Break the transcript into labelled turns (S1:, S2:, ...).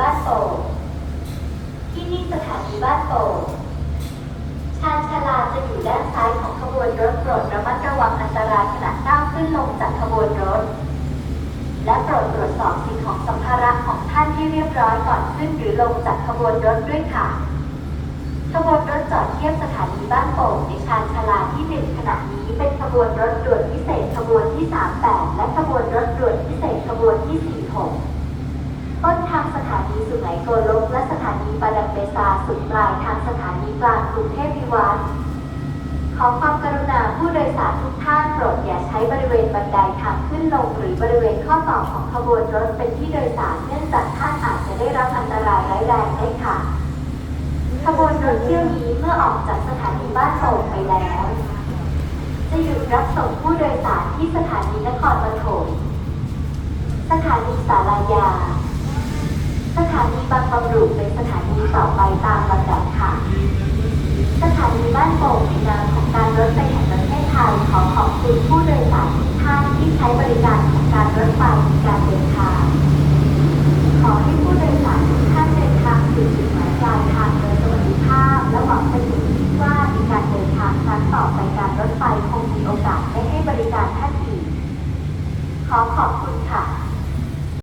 S1: บ้านโป่งที่นี่สถานีบ้านโป่งชานชาลาจะอยู่ด้านซ้ายของขบวนรถโปรดระมัดระวังอันตรายขณะก้าวขึ้นลงจากขบวนรถ และโปรดตรวจสอบสิ่งของสัมภาระของท่านที่เรียบร้อยก่อนขึ้นหรือลงจากขบวนรถด้วยค่ะขบวนรถจอดเทียบสถานีบ้านโป่งในชานชาลาที่หนึ่งขณะนี้เป็นขบวนรถด่วนพิเศษขบวนที่ 38 และขบวนรถด่วนพิเศษขบวนที่ 46 สุไหงโกลกและสถานีปาดังเบซาสุดปลายทางสถานีกลางกรุงเทพวิวัฒน์ขอความกรุณาผู้โดยสารทุกท่านโปรดอย่าใช้บริเวณบันไดทางขึ้นลง หรือบริเวณข้อต่อของขบวนรถเป็นที่โดยสารเนื่องจากท่านอาจจะได้รับอันตรายร้ายแรงได้ค่ะ ขบวนรถเที่ยวนี้เมื่อออกจากสถานีบ้านโป่งไปแล้ว จะหยุดรับส่งผู้โดยสารที่สถานีนครปฐมสถานีสารายา สถานีบางบำรุเป็นสถานีต่อไปตามลำดับค่ะ สถานีบ้านโป่งในนามของการรถไฟแห่งประเทศไทยขอขอบคุณผู้โดยสารทุกท่านที่ใช้บริการของการรถไฟการเดินทาง ขอให้ผู้โดยสารทุกท่านเดินทางสู่จุดหมายปลายทางโดยสวัสดิภาพ และหวังเป็นอย่างยิ่งว่าในการเดินทางครั้งต่อไปการรถไฟคงมีโอกาสได้ให้บริการท่านอีก ขอขอบคุณค่ะ